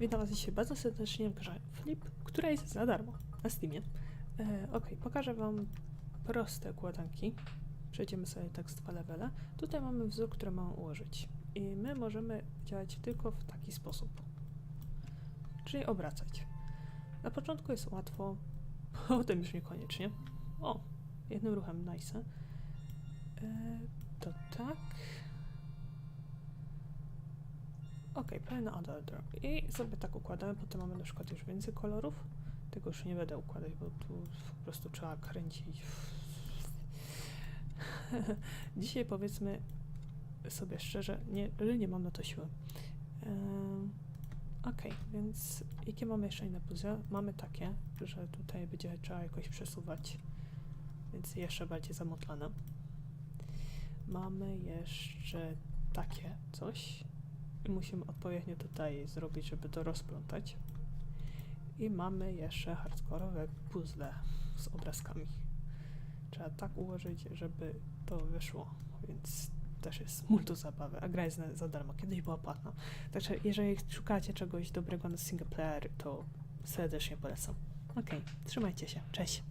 Witam Was dzisiaj bardzo serdecznie w grze Flip, która jest za darmo na Steamie. E, ok, pokażę Wam proste układanki. Przejdziemy sobie tak z dwa levele. Tutaj mamy wzór, który mamy ułożyć. I my możemy działać tylko w taki sposób. Czyli obracać. Na początku jest łatwo, potem już niekoniecznie. O, jednym ruchem nice. E, to tak. Ok, other draw. I sobie tak układamy, potem mamy na przykład już więcej kolorów. Tego już nie będę układać, bo tu po prostu trzeba kręcić. Dzisiaj powiedzmy sobie szczerze, nie, że nie mam na to siły. Ehm, ok, więc jakie mamy jeszcze inne puzzle? Mamy takie, że tutaj będzie trzeba jakoś przesuwać, więc jeszcze bardziej zamotlane. Mamy jeszcze takie coś. Musimy odpowiednio tutaj zrobić, żeby to rozplątać. I mamy jeszcze hardkorowe puzzle z obrazkami. Trzeba tak ułożyć, żeby to wyszło, więc też jest multu zabawy, a gra jest za darmo. Kiedyś była płatna. Także jeżeli szukacie czegoś dobrego na single player, to serdecznie polecam. Okej, trzymajcie się. Cześć.